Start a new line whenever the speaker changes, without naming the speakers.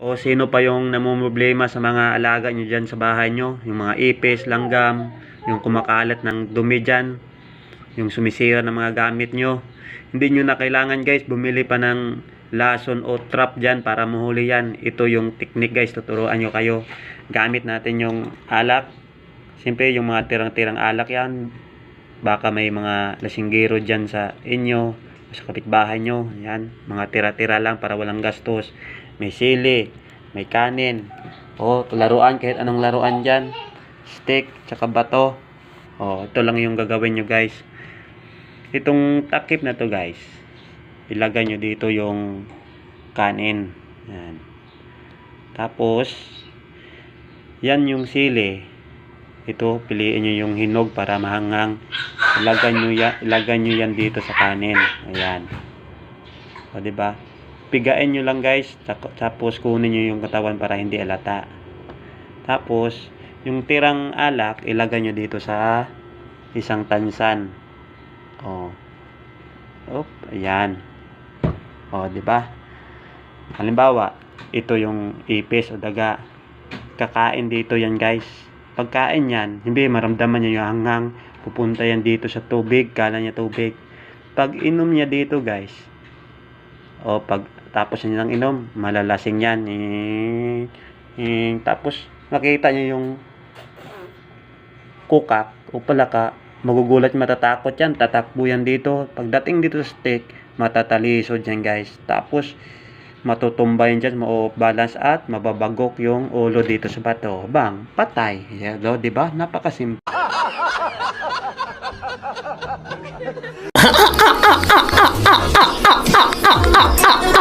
O sino pa yung namumroblema sa mga alaga nyo dyan sa bahay nyo? Yung mga ipis, langgam, yung kumakalat ng dumi dyan, yung sumisira ng mga gamit nyo. Hindi nyo na kailangan guys bumili pa ng lason o trap dyan para mahuli yan. Ito yung technique guys, tuturuan nyo kayo. Gamit natin yung alak. Siyempre yung mga tirang-tirang alak yan. Baka may mga lasinggero dyan sa inyo, sa kapitbahay nyo. Yan, mga tira-tira lang para walang gastos. May sili, may kanin. O, laruan, kahit anong laruan dyan. Stick, tsaka bato. O, ito lang yung gagawin nyo guys. Itong takip na to guys, ilagay nyo dito yung kanin. Yan. Tapos, yan yung sili. Ito, piliin nyo yung hinog para mahangang. Ilagay nyo yan, ilagay nyo yan dito sa kanin. Ayan. O, di ba? Pigain nyo lang guys. Tapos kunin nyo yung katawan para hindi alata. Tapos, yung tirang alak, ilagay nyo dito sa isang tansan. O. Op, ayan. O, di ba? Halimbawa, ito yung ipis o daga. Kakain dito yan guys. Pagkain yan, hindi maramdaman niya yung hangang pupunta yan dito sa tubig, kala niya tubig. Pag inom niya dito guys, o pag tapos niya ng inom, malalasing yan. Eh, eh, tapos nakita niya yung kukak o palaka, magugulat matatakot yan, tatakbo yan dito. Pagdating dito sa stick, matatalisod yan guys. Tapos matutumba yan dyan, ma-balance at mababagok yung ulo dito sa bato. Bang, patay. Hello, di ba? Napakasimple.